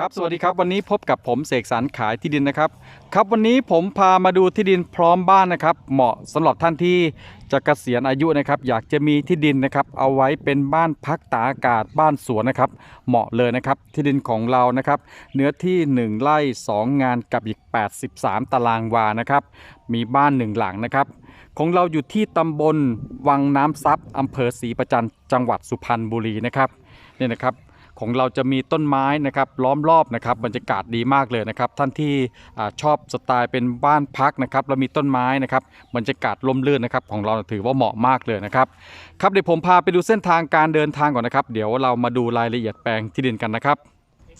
ครับสวัสดีครับวันนี้พบกับผมเสกสรรขายที่ดินนะครับ ครับวันนี้ผมพามาดูที่ดินพร้อมบ้านนะครับ เหมาะสำหรับท่านที่จะเกษียณอายุนะครับ อยากจะมีที่ดินนะครับเอาไว้เป็นบ้านพักตากอากาศบ้านสวนนะครับ เหมาะเลยนะครับที่ดินของเรานะครับ เนื้อที่ 1ไร่2 งานกับอีก 83 ตารางวานะครับ มีบ้านหนึ่งหลังนะครับของเราอยู่ที่ตำบลวังน้ำซับอำเภอศรีประจันจังหวัดสุพรรณบุรีนะครับเนี่ยนะครับ ของเราจะมีต้นไม้นะครับล้อมรอบนะครับบรรยากาศดีมากเลยนะครับ ท่านที่อชอบสไตล์เป็นบ้านพักนะครับแล้วมีต้นไม้นะครับบรรยากาศร่มรื่นนะครับของเราถือว่าเหมาะมากเลยนะครับครับเดี๋ยวผมพาไปดูเส้นทางการเดินทางก่อนนะครับ เดี๋ยวเรามาดูรายละเอียดแปลงที่ดินกันนะครับ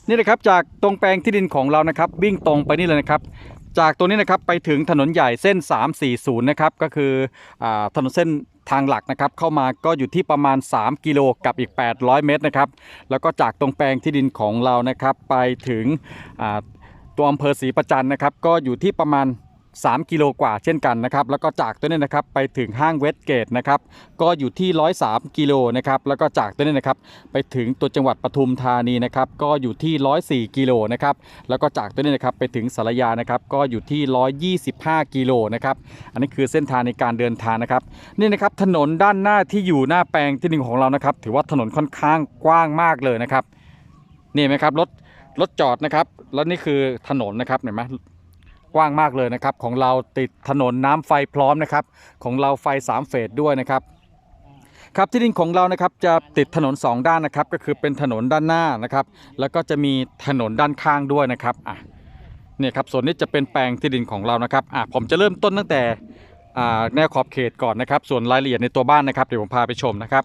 นี่นะครับจากตรงแปลงที่ดินของเรานะครับ วิ่งตรงไปนี่เลยนะครับจากตรงนี้นะครับไปถึงถนนใหญ่เส้น 340 นะครับก็คืออถนนเส้น ทางหลักนะครับเข้ามาก็อยู่ที่ประมาณ 3 กิโลกับอีก 800 เมตรนะครับแล้วก็จากตรงแปลงที่ดินของเรานะครับไปถึงตัวอำเภอศรีประจันนะครับก็อยู่ที่ประมาณ 3 กิโลกว่าเช่นกันนะครับ แล้วก็จากตัวนี้นะครับไปถึงห้างเวสเกตนะครับ ก็อยู่ที่ 103 กิโลนะครับ แล้วก็จากตัวนี้นะครับไปถึงตัวจังหวัดปทุมธานีนะครับ ก็อยู่ที่ 104 กิโลนะครับ แล้วก็จากตัวนี้นะครับไปถึงสารยานะครับ ก็อยู่ที่ 125 กิโลนะครับ อันนี้คือเส้นทางในการเดินทางนะครับ นี่นะครับถนนด้านหน้าที่อยู่หน้าแปลงที่หนึ่งของเรานะครับ ถือว่าถนนค่อนข้างกว้างมากเลยนะครับ นี่ไหมครับรถรถจอดนะครับ แล้วนี่คือถนนนะครับเห็นไหม กว้างมากเลยนะครับ ของเราติดถนนน้ำไฟพร้อมนะครับ ของเราไฟ 3 เฟสด้วยนะครับครับที่ดินของเรานะครับจะติดถนน 2 ด้านนะครับ ก็คือเป็นถนนด้านหน้านะครับ แล้วก็จะมีถนนด้านข้างด้วยนะครับอะเนี่ยครับส่วนนี้จะเป็นแปลงที่ดินของเรานะครับอะผมจะเริ่มต้นตั้งแต่อ่าแนวขอบเขตก่อนนะครับ ส่วนรายละเอียดในตัวบ้านนะครับเดี๋ยวผมพาไปชมนะครับ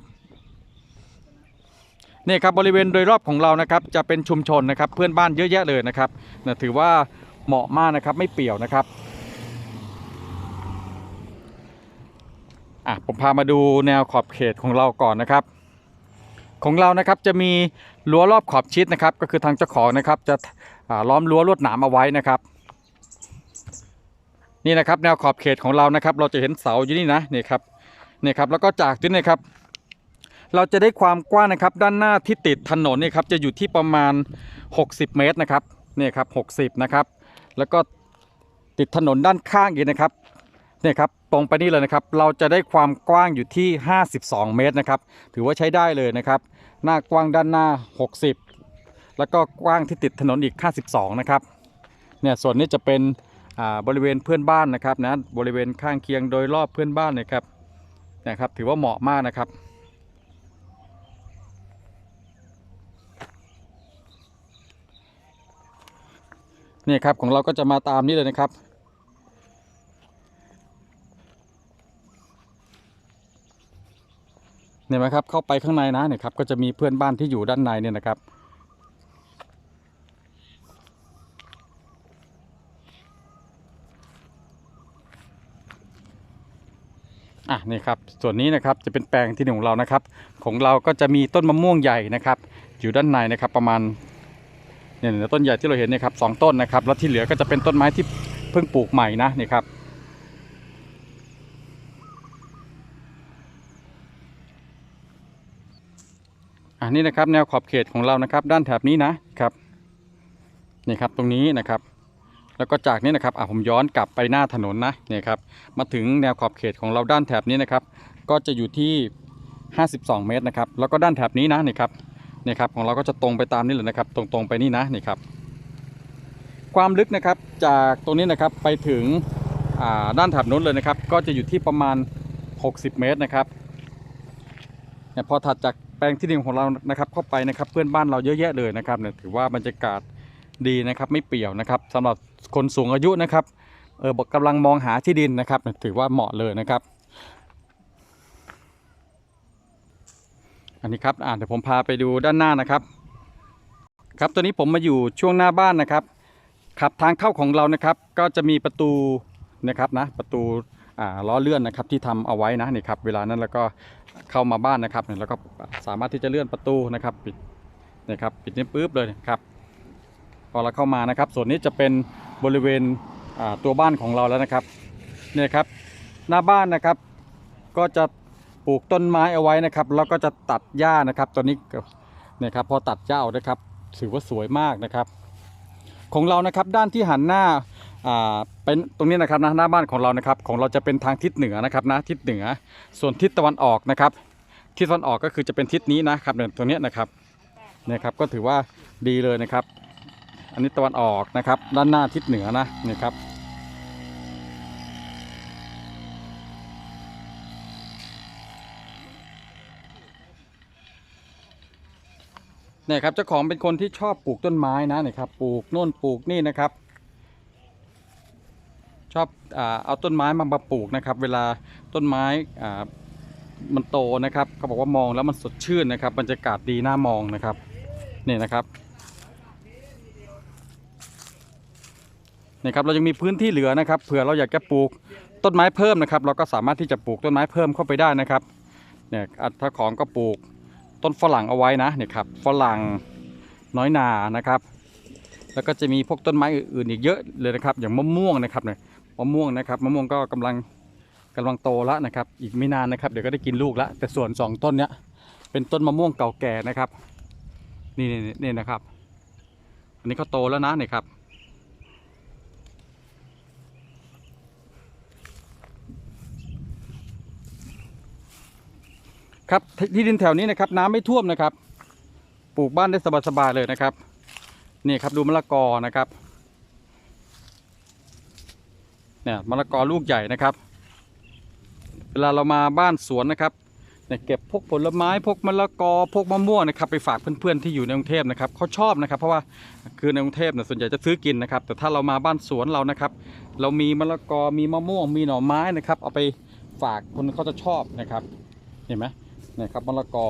นี่ครับบริเวณโดยรอบของเรานะครับจะเป็นชุมชนนะครับเพื่อนบ้านเยอะแยะเลยนะครับนะถือว่า เหมาะมากนะครับไม่เปี่ยวนะครับอะผมพามาดูแนวขอบเขตของเราก่อนนะครับ ของเรานะครับจะมีรั้วรอบขอบชิดนะครับ ก็คือทางเจ้าของนะครับจะล้อมรั้วลวดหนามเอาไว้นะครับ นี่นะครับแนวขอบเขตของเรานะครับ เราจะเห็นเสาอยู่นี่นะนี่ครับนี่ครับแล้วก็จากที่นี่ครับเราจะได้ความกว้างนะครับด้านหน้าที่ติดถนนนี่ครับจะอยู่ที่ประมาณ 60 เมตรนะครับนี่ครับ60นะครับ แล้วก็ติดถนนด้านข้างอีกนะครับเนี่ยครับตรงไปนี่เลยนะครับ เราจะได้ความกว้างอยู่ที่ 52 เมตรนะครับ ถือว่าใช้ได้เลยนะครับ หน้ากว้างด้านหน้า 60 แล้วก็กว้างที่ติดถนนอีก 52 นะครับ เนี่ยส่วนนี้จะเป็นอ่าบริเวณเพื่อนบ้านนะครับนะบริเวณข้างเคียงโดยรอบเพื่อนบ้านนะครับนะครับ ถือว่าเหมาะมากนะครับ นี่ครับของเราก็จะมาตามนี้เลยนะครับ เนี่ยไหมครับเข้าไปข้างในนะเนี่ยครับก็จะมีเพื่อนบ้านที่อยู่ด้านในเนี่ยนะครับอะนี่ครับส่วนนี้นะครับจะเป็นแปลงที่หนึ่งของเรานะครับ ของเราก็จะมีต้นมะม่วงใหญ่นะครับ อยู่ด้านในนะครับประมาณ เนี่ยต้นใหญ่ที่เราเห็นเนี่ยครับสองต้นนะครับ แล้วที่เหลือก็จะเป็นต้นไม้ที่เพิ่งปลูกใหม่นะนี่ครับอ่านี่นะครับแนวขอบเขตของเรานะครับ ด้านแถบนี้นะครับนี่ครับตรงนี้นะครับ แล้วก็จากนี้นะครับอะผมย้อนกลับไปหน้าถนนนะเนี่ยครับมาถึงแนวขอบเขตของเราด้านแถบนี้นะครับ ก็จะอยู่ที่ 52 เมตรนะครับ แล้วก็ด้านแถบนี้นะนี่ครับ นี่ครับของเราก็จะตรงไปตามนี้เลยนะครับ ตรงๆไปนี่นะนี่ครับ ความลึกนะครับจากตรงนี้นะครับไปถึงด้านแถบนู้นเลยนะครับ ก็จะอยู่ที่ประมาณ 60 เมตรนะครับเนี่ยพอถัดจากแปลงที่ดินของเรานะครับ เข้าไปนะครับเพื่อนบ้านเราเยอะแยะเลยนะครับเนี่ยถือว่าบรรยากาศดีนะครับไม่เปี่ยวนะครับสำหรับคนสูงอายุนะครับเออบอกกำลังมองหาที่ดินนะครับ ถือว่าเหมาะเลยนะครับ อันนี้ครับอ่าเดี๋ยวผมพาไปดูด้านหน้านะครับ ครับตัวนี้ผมมาอยู่ช่วงหน้าบ้านนะครับขับทางเข้าของเรานะครับก็จะมีประตูนะครับนะประตูอ่าล้อเลื่อนนะครับที่ทำเอาไว้นะนี่ครับเวลานั้นแล้วก็เข้ามาบ้านนะครับแล้วก็สามารถที่จะเลื่อนประตูนะครับปิดนะครับปิดนี่ปุ๊บเลยครับพอเราเข้ามานะครับ ส่วนนี้จะเป็นบริเวณอ่าตัวบ้านของเราแล้วนะครับเนี่ยครับหน้าบ้านนะครับก็จะ ลูกต้นไม้เอาไว้นะครับ แล้วก็จะตัดหญ้านะครับตัวนี้เนี่ยครับพอตัดหญ้าออกนะครับ ถือว่าสวยมากนะครับ ของเรานะครับด้านที่หันหน้าอ่าเป็นตรงนี้นะครับนะหน้าบ้านของเรานะครับ ของเราจะเป็นทางทิศเหนือนะครับนะทิศเหนือ ส่วนทิศตะวันออกนะครับ ทิศตะวันออกก็คือจะเป็นทิศนี้นะครับเนี่ยตรงนี้นะครับเนี่ยครับก็ถือว่าดีเลยนะครับ อันนี้ตะวันออกนะครับ ด้านหน้าทิศเหนือนะนี่ครับ เนี่ยครับเจ้าของเป็นคนที่ชอบปลูกต้นไม้นะเนี่ยครับปลูกโน่นปลูกนี่นะครับ ชอบอเอาต้นไม้มามาปลูกนะครับ เวลาต้นไม้มันโตนะครับเขาบอกว่ามองแล้วมันสดชื่นนะครับบรรยากาศดีน่ามองนะครับนี่นะครับนี่ครับเรายังมีพื้นที่เหลือนะครับเผื่อเราอยากจะปลูกต้นไม้เพิ่มนะครับ เราก็สามารถที่จะปลูกต้นไม้เพิ่มเข้าไปได้นะครับเนี่ยอะถ้าของก็ปลูก ต้นฝรั่งเอาไว้นะเนี่ยครับฝรั่งน้อยนานะครับ แล้วก็จะมีพวกต้นไม้อื่นๆอีกเยอะเลยนะครับ อย่างมะม่วงนะครับเนี่ยมะม่วงนะครับมะม่วงก็กำลังกำลังโตแล้วนะครับ อีกไม่นานนะครับเดี๋ยวก็ได้กินลูกแล้วแต่ส่วนสองต้นเนี้ยเป็นต้นมะม่วงเก่าแก่นะครับ นี่นี่นี่นะครับ อันนี้เขาโตแล้วนะเนี่ยครับ ครับที่ดินแถวนี้นะครับน้ำไม่ท่วมนะครับ ปลูกบ้านได้สบายๆเลยนะครับ นี่ครับดูมะละกอนะครับเนี่ยมะละกอลูกใหญ่นะครับ เวลาเรามาบ้านสวนนะครับเนี่ยเก็บพวกผลไม้พวกมะละกอพวกมะม่วงนะครับไปฝากเพื่อนๆที่อยู่ในกรุงเทพนะครับเขาชอบนะครับ เพราะว่าคือในกรุงเทพเนี่ยส่วนใหญ่จะซื้อกินนะครับ แต่ถ้าเรามาบ้านสวนเรานะครับ เรามีมะละกอมีมะม่วงมีหน่อไม้นะครับ เอาไปฝากคนเขาจะชอบนะครับ เห็นไหม เนี่ยครับมะละกอ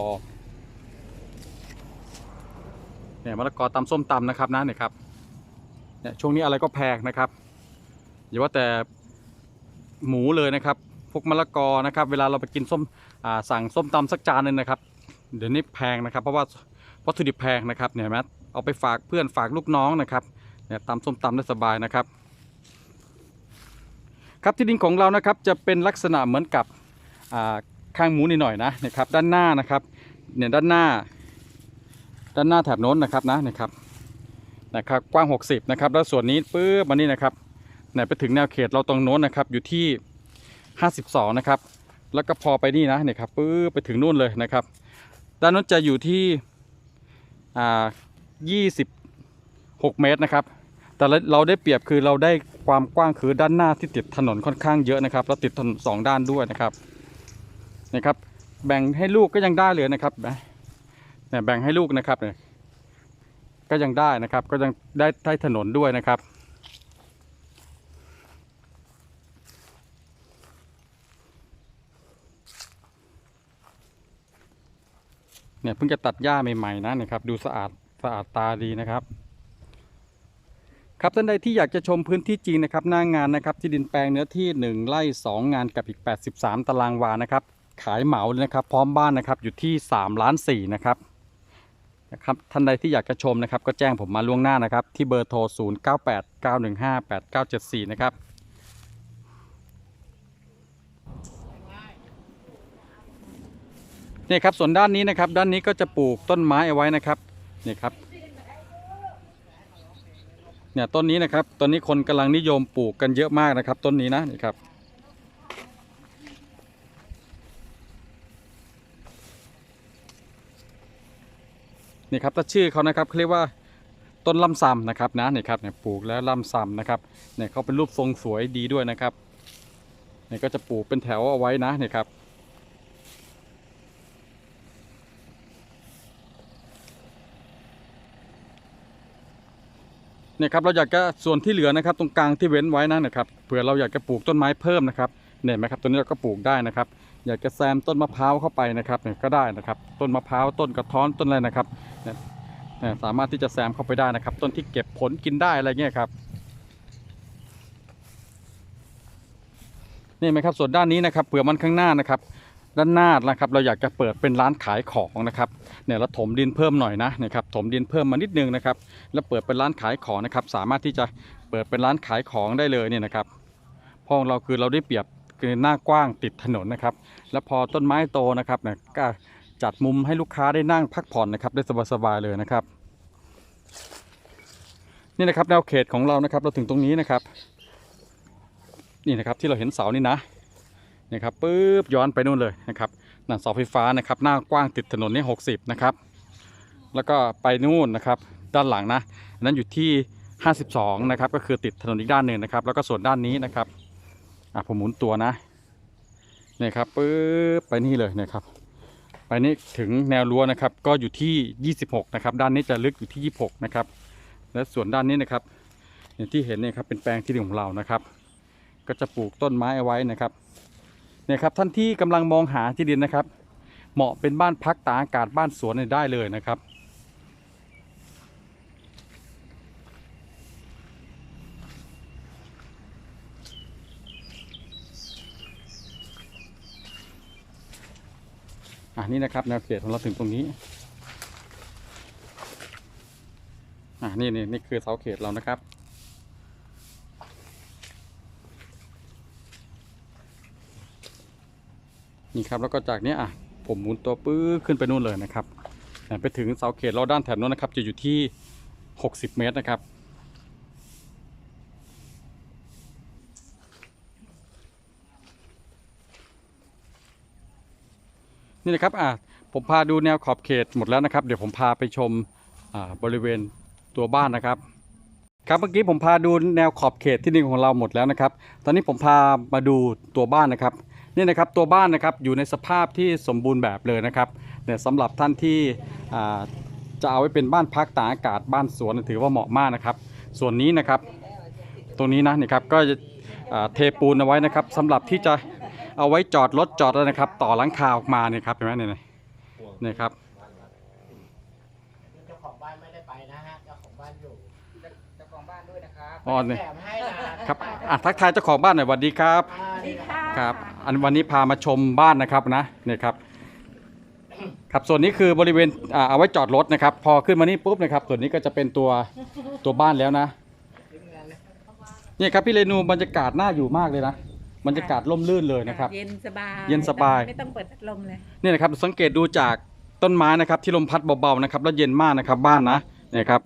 เนี่ยมะละกอตำส้มตำนะครับนะเนี่ยครับเนี่ยช่วงนี้อะไรก็แพงนะครับอย่าว่าแต่หมูเลยนะครับพวกมะละกอนะครับ เวลาเราไปกินส้มอ่าสั่งส้มตำสักจานหนึงนะครับ เดี๋ยวนี้แพงนะครับ เพราะว่าวัตถุดิบแพงนะครับเนี่ยไหมเอาไปฝากเพื่อนฝากลูกน้องนะครับเนี่ยตำส้มตำได้สบายนะครับ ครับที่ดินของเรานะครับจะเป็นลักษณะเหมือนกับอ่า ข้างมูนิดหน่อยนะนะครับ ด้านหน้านะครับเนี่ยด้านหน้า ด้านหน้าแถบโน้นนะครับนะนะครับนะครับกว้าง 60นะครับแล้วส่วนนี้ปื้บมานี่นะครับเนี่ยไปถึงแนวเขตเราตรงโน้นนะครับอยู่ที่ 52นะครับแล้วก็พอไปนี่นะเนี่ยครับปื้บไปถึงนู่นเลยนะครับ ด้านโน้นจะอยู่ที่อ่า26 เมตรนะครับแต่เราเราได้เปรียบคือเราได้ความกว้างคือด้านหน้าที่ติดถนนค่อนข้างเยอะนะครับ แล้วติดถนนสองด้านด้วยนะครับ นะครับ แบ่งให้ลูกก็ยังได้เลยนะครับเนี่ยแบ่งให้ลูกนะครับเนี่ยก็ยังได้นะครับ ก็ยังได้ได้ถนนด้วยนะครับเนี่ยเพิ่งจะตัดหญ้าใหม่ๆนะเนี่ยครับ ดูสะอาดสะอาดตาดีนะครับ ครับท่านใดที่อยากจะชมพื้นที่จริงนะครับ หน้างานนะครับ ที่ดินแปลงเนื้อที่ 1ไร่2 งานกับอีก 83 ตารางวานะครับ ขายเหมาเลยนะครับ พร้อมบ้านนะครับอยู่ที่3ล้าน4นะครับนะครับท่านใดที่อยากจะชมนะครับ ก็แจ้งผมมาล่วงหน้านะครับ ที่เบอร์โทร 0 9 8 9 1 5 8 9 7 4 นะครับนี่ครับส่วนด้านนี้นะครับ ด้านนี้ก็จะปลูกต้นไม้เอาไว้นะครับนี่ครับเนี่ยต้นนี้นะครับต้นนี้คนกำลังนิยมปลูกกันเยอะมากนะครับ ต้นนี้นะนี่ครับ นี่ครับถ้าชื่อเขานะครับเขาเรียกว่าต้นลำซำนะครับนะนี่ครับเนี่ยปลูกแล้วลำซำนะครับเนี่ยเขาเป็นรูปทรงสวยดีด้วยนะครับเนี่ยก็จะปลูกเป็นแถวเอาไว้นะนี่ครับเนี่ยครับเราอยากจะส่วนที่เหลือนะครับ ตรงกลางที่เว้นไว้นะนะครับเผื่อเราอยากจะปลูกต้นไม้เพิ่มนะครับเนี่ยไหมครับตัวนี้เราก็ปลูกได้นะครับ อยากจะแซมต้นมะพร้าวเข้าไปนะครับเนี่ยก็ได้นะครับ ต้นมะพร้าวต้นกระท้อนต้นอะไรนะครับเนี่ยสามารถที่จะแซมเข้าไปได้นะครับ ต้นที่เก็บผลกินได้อะไรเงี้ยครับนี่ไหมครับส่วนด้านนี้นะครับเผื่อมันข้างหน้านะครับด้านหน้านะครับเราอยากจะเปิดเป็นร้านขายของนะครับเนี่ยเราถมดินเพิ่มหน่อยนะนะครับถมดินเพิ่มมานิดนึงนะครับ แล้วเปิดเป็นร้านขายของนะครับ สามารถที่จะเปิดเป็นร้านขายของได้เลยเนี่ยนะครับเพราะของเราคือเราได้เปรียบ คือหน้ากว้างติดถนนนะครับ แล้วพอต้นไม้โตนะครับเนี่ยก็จัดมุมให้ลูกค้าได้นั่งพักผ่อนนะครับ ได้สบายๆเลยนะครับ นี่นะครับแนวเขตของเรานะครับ เราถึงตรงนี้นะครับ นี่นะครับที่เราเห็นเสานี่นะนี่ครับปุ๊บย้อนไปนู่นเลยนะครับนั่นเสาไฟฟ้านะครับ หน้ากว้างติดถนนนี่หกสิบนะครับ แล้วก็ไปนู่นนะครับ ด้านหลังนะนนั้นอยู่ที่ 52 นะครับ ก็คือติดถนนอีกด้านหนึ่งนะครับ แล้วก็ส่วนด้านนี้นะครับ อะผมหมุนตัวนะนี่ครับปุ๊บไปนี่เลยนะครับ ไปนี่ถึงแนวรั้วนะครับ ก็อยู่ที่ 26 นะครับ ด้านนี้จะลึกอยู่ที่ 26 นะครับ และส่วนด้านนี้นะครับ อย่างที่เห็นเนี่ยครับเป็นแปลงที่ดินของเรานะครับ ก็จะปลูกต้นไม้เอาไว้นะครับเนี่ยครับท่านที่กำลังมองหาที่ดินนะครับ เหมาะเป็นบ้านพักตากอากาศบ้านสวนได้เลยนะครับ อ่านี่นะครับแนวเขตของเราถึงตรงนี้ อ่านี่นี่นี่คือเสาเขตเรานะครับ นี่ครับแล้วก็จากนี้อะผมหมุนตัวปื้อขึ้นไปนู่นเลยนะครับไปถึงเสาเขตเราด้านแถบนู้นนะครับ จะอยู่ที่ 60 เมตรนะครับ นี่นะครับอะผมพาดูแนวขอบเขตหมดแล้วนะครับ เดี๋ยวผมพาไปชมอ่าบริเวณตัวบ้านนะครับ ครับเมื่อกี้ผมพาดูแนวขอบเขตที่ดินของเราหมดแล้วนะครับ ตอนนี้ผมพามาดูตัวบ้านนะครับนี่นะครับตัวบ้านนะครับอยู่ในสภาพที่สมบูรณ์แบบเลยนะครับเนี่ยสำหรับท่านที่อ่าจะเอาไว้เป็นบ้านพักตากอากาศบ้านสวนถือว่าเหมาะมากนะครับ ส่วนนี้นะครับ ตรงนี้นะนี่ครับก็จะอ่าเทปูนเอาไว้นะครับสำหรับที่จะ เอาไว้จอดรถจอดอะไรนะครับ ต่อหลังคาออกมาเนี่ยครับเห็นไหมเนี่ยเนี่ยครับเจ้าของบ้านไม่ได้ไปนะฮะเจ้าของบ้านอยู่เจ้าของบ้านด้วยนะครับอ๋อเนี่ยแถมให้นะครับอะทักทายเจ้าของบ้านหน่อยสวัสดีครับอ่าสวัสดีค่ะครับ อันวันนี้พามาชมบ้านนะครับนะเนี่ยครับครับส่วนนี้คือบริเวณอ่าเอาไว้จอดรถนะครับ พอขึ้นมานี่ปุ๊บนะครับ ส่วนนี้ก็จะเป็นตัวตัวบ้านแล้วนะเนี่ยครับพี่เรนูบรรยากาศน่าอยู่มากเลยนะ บรรยากาศร่มรื่นเลยนะครับ เย็นสบายเย็นสบาย ไม่ต้องเปิดพัดลมเลยนี่นะครับสังเกตดูจากต้นไม้นะครับที่ลมพัดเบาๆนะครับ แล้วเย็นมากนะครับบ้านนะเนี่ยครับ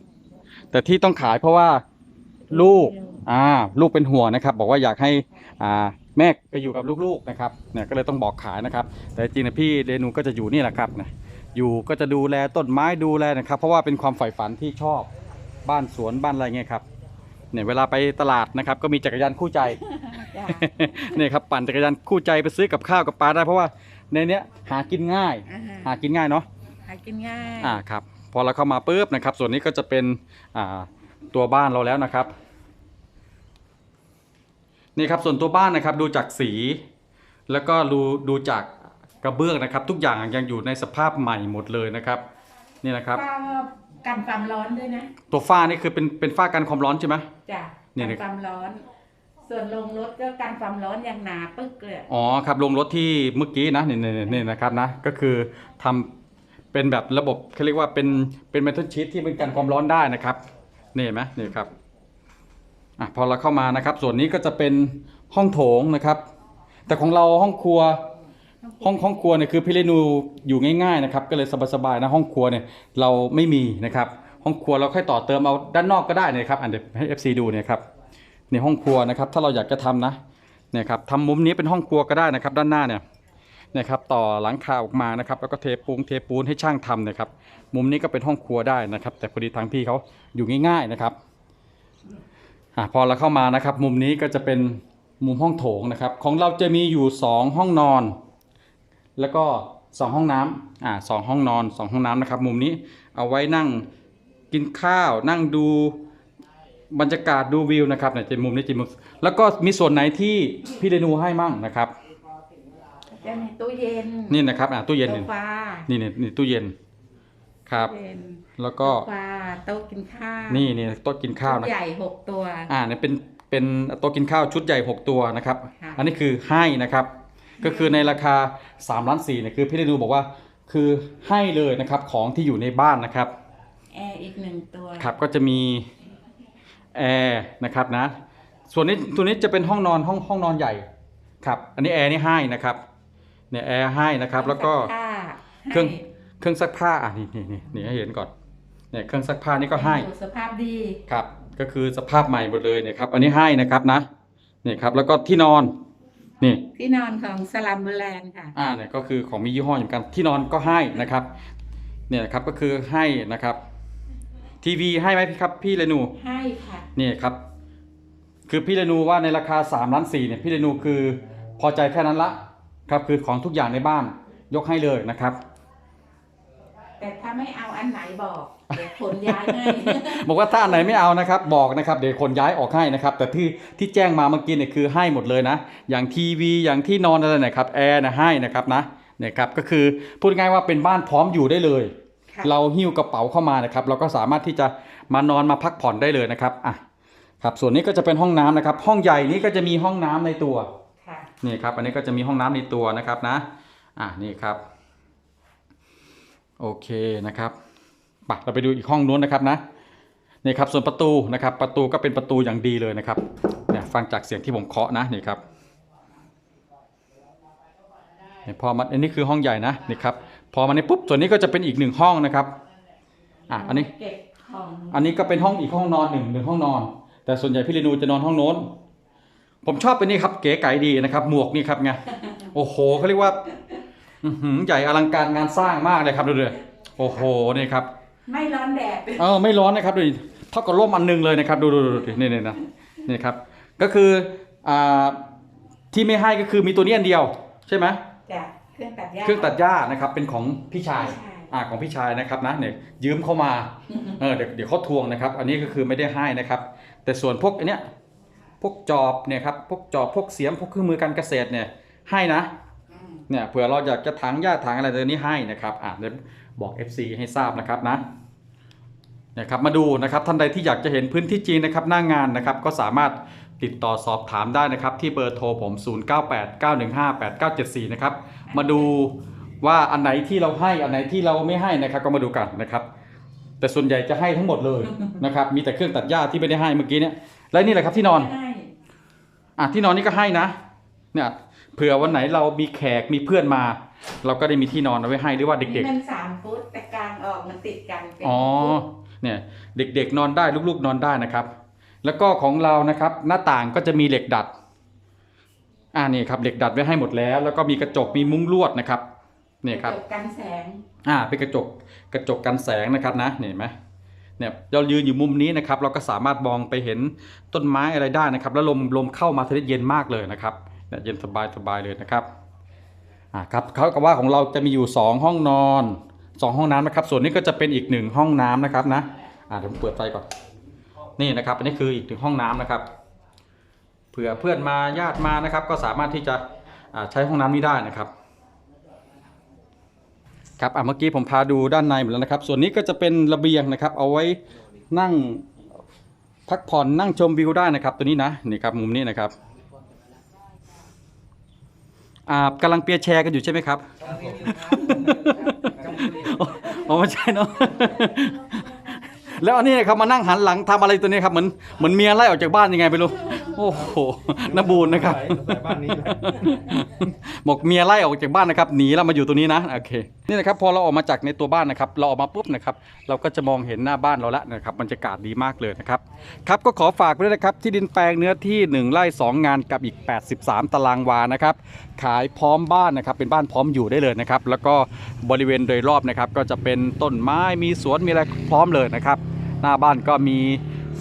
แต่ที่ต้องขายเพราะว่าลูกอ่าลูกเป็นห่วงนะครับ บอกว่าอยากให้อ่าแม่ไปอยู่กับลูกๆนะครับเนี่ยก็เลยต้องบอกขายนะครับ แต่จริงๆนะพี่เดนูก็จะอยู่นี่แหละครับนะอยู่ก็จะดูแลต้นไม้ดูแลนะครับ เพราะว่าเป็นความใฝ่ฝันที่ชอบบ้านสวนบ้านอะไรเงี้ยครับเนี่ยเวลาไปตลาดนะครับ ก็มีจักรยานคู่ใจจ้ะเนี่ยครับปั่นจักรยานคู่ใจไปซื้อกับข้าวกับปลาได้เพราะว่าในเนี้ยหากินง่าย อ่าหากินง่ายเนาะ หากินง่าย อ่าครับพอเราเข้ามาปุ๊บนะครับ ส่วนนี้ก็จะเป็นอ่าตัวบ้านเราแล้วนะครับ นี่ครับส่วนตัวบ้านนะครับดูจากสี แล้วก็ดูดูจากกระเบื้องนะครับ ทุกอย่างยังอยู่ในสภาพใหม่หมดเลยนะครับ นี่นะครับ ฝ้ากันความร้อนด้วยนะตัวฝ้านี่คือเป็นเป็นฝ้ากันความร้อนใช่ไหม จ้ะนี่กันนี่ความร้อน ส่วนลงรถก็กันความร้อนอย่างหนาปึ๊กเลยอ๋อครับลงรถที่เมื่อกี้นะนี่นี่นี่นี่นะครับนะก็คือทำเป็นแบบระบบเขาเรียกว่าเป็นเป็นเมทัลชีตที่เป็นกันความร้อนได้นะครับนี่เห็นไหมนี่ครับอะพอเราเข้ามานะครับ ส่วนนี้ก็จะเป็นห้องโถงนะครับ แต่ของเราห้องครัว ห้องห้องครัวเนี่ยคือพี่เรนูอยู่ง่ายๆนะครับก็เลยสบายๆนะห้องครัวเนี่ยเราไม่มีนะครับ ห้องครัวเราค่อยต่อเติมเอาด้านนอกก็ได้นะครับอันเดี๋ยวให้ FC ดูเนี่ยครับ ในห้องครัวนะครับ ถ้าเราอยากจะทำนะเนี่ยครับทำมุมนี้เป็นห้องครัวก็ได้นะครับ ด้านหน้าเนี่ยเนี่ยครับต่อหลังคาออกมานะครับ แล้วก็เทปูงเทปูนให้ช่างทำนะครับ มุมนี้ก็เป็นห้องครัวได้นะครับ แต่พอดีทางพี่เขาอยู่ง่าย ๆนะครับอะพอเราเข้ามานะครับ มุมนี้ก็จะเป็นมุมห้องโถงนะครับ ของเราจะมีอยู่สองห้องนอน แล้วก็สองห้องน้ำอ่าสองห้องนอนสองห้องน้ำนะครับ มุมนี้เอาไว้นั่งกินข้าวนั่งดู บรรยากาศดูวิวนะครับเนี่ยจะมุมนี้จะมุมแล้วก็มีส่วนไหนที่พี่เดนูให้มั่งนะครับจะมีตู้เย็นนี่นะครับอ่าตู้เย็นโซนี่ฟานี่นี่นี่ตู้เย็นครับตู้เย็นแล้วก็โซฟาโต๊ะกินข้าวนี่นี่โต๊ะกินข้าวชุดนะใหญ่หกตัว อ่าเนี่ยเป็นเป็นโต๊ะกินข้าวชุดใหญ่ 6 ตัวนะครับ ค่ะ อันนี้คือให้นะครับ ก็คือในราคา3ล้าน4เนี่ยคือพี่เดนูบอกว่าคือให้เลยนะครับของที่อยู่ในบ้านนะครับ แอร์อีกหนึ่งตัวครับก็จะมี แอร์นะครับนะส่วนนี้ตัวนี้จะเป็นห้องนอนห้องห้องนอนใหญ่ครับ อันนี้แอร์นี่ให้นะครับเนี่ยแอร์ให้นะครับแล้วก็ซัผ้าเครื่องให้เครื่องซักผ้าอะนี่นี่นี่นี่ให้เห็นก่อนเนี่ยเครื่องซักผ้านี่ก็ให้อยู่สภาพดีครับก็คือสภาพใหม่หมดเลยเนี่ยครับอันนี้ให้นะครับนะนี่ครับแล้วก็ที่นอนนี่ที่นอนของสลัมเบอร์แลนด์ค่ะอ่าเนี่ยก็คือของมียี่ห้อเหมือนกันที่นอนก็ให้นะครับเนี่ยครับก็คือให้นะครับ ทีวีให้ไหมพี่ครับพี่เรนูให้ค่ะนี่ครับ คือพี่เรนูว่าในราคา3ล้านสี่เนี่ยพี่เรนูคือพอใจแค่นั้นละครับคือของทุกอย่างในบ้านยกให้เลยนะครับ แต่ถ้าไม่เอาอันไหนบอกเดี๋ยวขนย้ายให้ บอกว่าถ้าอันไหนไม่เอานะครับ บอกนะครับเดี๋ยวคนย้ายออกให้นะครับ แต่ที่ที่แจ้งมาเมื่อกี้เนี่ยคือให้หมดเลยนะ อย่างทีวีอย่างที่นอนอะไรนะครับแอร์นะให้นะครับนะเนี่ยครับก็คือพูดง่ายๆว่าเป็นบ้านพร้อมอยู่ได้เลยค่ะ เราหิ้วกระเป๋าเข้ามานะครับ เราก็สามารถที่จะมานอนมาพักผ่อนได้เลยนะครับอะครับส่วนนี้ก็จะเป็นห้องน้ำนะครับ ห้องใหญ่นี้ก็จะมีห้องน้ำในตัวค่ะนี่ครับ อันนี้ก็จะมีห้องน้ำในตัวนะครับนะ อะนี่ครับ โอเคนะครับไปเราไปดูอีกห้องนู้นนะครับนะนี่ครับส่วนประตูนะครับ ประตูก็เป็นประตูอย่างดีเลยนะครับเนี่ยฟังจากเสียงที่ผมเคาะนะนี่ครับเนี่ยพอมันอันนี้คือห้องใหญ่นะนี่ครับ พอมาในปุ๊บส่วนนี้ก็จะเป็นอีกหนึ่งห้องนะครับ อะอันนี้ เก็บของอันนี้ก็เป็นห้องอีกห้องนอนหนึ่งหนึ่งห้องนอน แต่ส่วนใหญ่พี่เรนูจะนอนห้องโน้น ผมชอบเป็นนี่ครับเก๋ไก๋ดีนะครับ หมวกนี่ครับไงโอ้โหเขาเรียกว่าอื้อหือใหญ่อลังการงานสร้างมากเลยครับดูเลยโอ้โหนี่ครับ ไม่ร้อนแดดเออไม่ร้อนนะครับดูดิเท่ากับร่มอันหนึงเลยนะครับ ดูดูดูดูนี่นี่นะนี่ครับ ก็คืออ่าที่ไม่ให้ก็คือมีตัวนี้อันเดียว ใช่ไหมจ้ะเค รื่องตัดหญ้า เครื่องตัดหญ้านะครับเป็นของพี่ชายพี่ชายอ่าของพี่ชายนะครับนะเนี่ยยืมเข้ามาเออเดี๋ยวเดี๋ยวเขาทวงนะครับ อันนี้ก็คือไม่ได้ให้นะครับ แต่ส่วนพวกอันเนี้ยพวกจอบเนี่ยครับพวกจอบพวกเสียมพวกเครื่องมือการเกษตรเนี่ยให้นะอืมเนี่ยเผื่อเราอยากจะถางหญ้าถางอะไรตัวนี้ให้นะครับอ่าเดี๋ยวบอก FC ให้ทราบนะครับนะเนี่ยครับมาดูนะครับท่านใดที่อยากจะเห็นพื้นที่จริงนะครับหน้างานนะครับก็สามารถติดต่อสอบถามได้นะครับที่เบอร์โทรผม 0989158974 นะครับ มาดูว่าอันไหนที่เราให้อันไหนที่เราไม่ให้นะครับ ก็มาดูกันนะครับ แต่ส่วนใหญ่จะให้ทั้งหมดเลยนะครับ มีแต่เครื่องตัดหญ้าที่ไม่ได้ให้เมื่อกี้เนี่ยและนี่แหละครับที่นอนให้อะที่นอนนี่ก็ให้นะ เนี่ยเผื่อวันไหนเรามีแขกมีเพื่อนมา เราก็ได้มีที่นอนเอาไว้ให้หรือว่านี่เด็กมันสามฟุตแต่กลางออกมันติดกันเป็นๆอ๋อ เนี่ยเด็กๆนอนได้ลูกๆนอนได้นะครับ แล้วก็ของเรานะครับ หน้าต่างก็จะมีเหล็กดัด อ่านี่ครับเหล็กดัดไว้ให้หมดแล้ว แล้วก็มีกระจกมีมุ้งลวดนะครับเนี่ยครับกระจกกันแสง อ่าเป็นกระจกกระจกกันแสงนะครับนะนี่เห็นไหมเนี่ยเรายืนอยู่มุมนี้นะครับ เราก็สามารถมองไปเห็นต้นไม้อะไรได้นะครับ แล้วลมลมเข้ามาทะเลเย็นมากเลยนะครับเนี่ยเย็นสบายสบายเลยนะครับอ่าครับเขากับว่าของเราจะมีอยู่ 2 ห้องนอน 2 ห้องน้ำนะครับ ส่วนนี้ก็จะเป็นอีกหนึ่งห้องน้ำนะครับนะอ่าเดี๋ยวผมเปิดไฟก่อนนี่นะครับ อันนี้คืออีกหนึ่งห้องน้ำนะครับ เผื่อเพื่อนมาญาติมานะครับ ก็สามารถที่จะอ่าใช้ห้องน้ำนี้ได้นะครับครับอะเมื่อกี้ผมพาดูด้านในหมดแล้วนะครับ ส่วนนี้ก็จะเป็นระเบียงนะครับ เอาไว้นั่งพักผ่อนนั่งชมวิวได้นะครับ ตัวนี้นะนี่ครับมุมนี้นะครับอ่ากำลังเปียร์แชร์กันอยู่ใช่ไหมครับอ๋อไม่ใช่เนาะ แล้วอันนี้นะครับมานั่งหันหลังทำอะไรตัวนี้ครับเหมือนเหมือนเมียไล่ออกจากบ้านยังไงไม่รู้โอ้โหนบูนนะครับบ้านนี้แหละบอกเมียไล่ออกจากบ้านนะครับหนีแล้วมาอยู่ตัวนี้นะโอเคนี่นะครับพอเราออกมาจากในตัวบ้านนะครับเราออกมาปุ๊บนะครับเราก็จะมองเห็นหน้าบ้านเราแล้วนะครับบรรยากาศดีมากเลยนะครับครับก็ขอฝากไว้ด้วยนะครับที่ดินแปลงเนื้อที่ 1ไร่2 งานกับอีก 83 ตารางวานะครับขายพร้อมบ้านนะครับเป็นบ้านพร้อมอยู่ได้เลยนะครับแล้วก็บริเวณโดยรอบนะครับก็จะเป็นต้นไม้มีสวนมีอะไรพร้อมเลยนะครับหน้าบ้านก็มี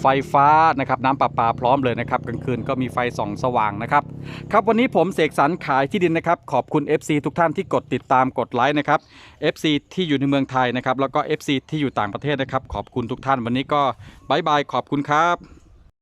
ไฟฟ้านะครับน้ำประปาพร้อมเลยนะครับกลางคืนก็มีไฟส่องสว่างนะครับครับวันนี้ผมเสกสรรขายที่ดินนะครับขอบคุณ FC ทุกท่านที่กดติดตามกดไลค์นะครับ FC ที่อยู่ในเมืองไทยนะครับแล้วก็ FC ที่อยู่ต่างประเทศนะครับขอบคุณทุกท่านวันนี้ก็บายบายขอบคุณครับ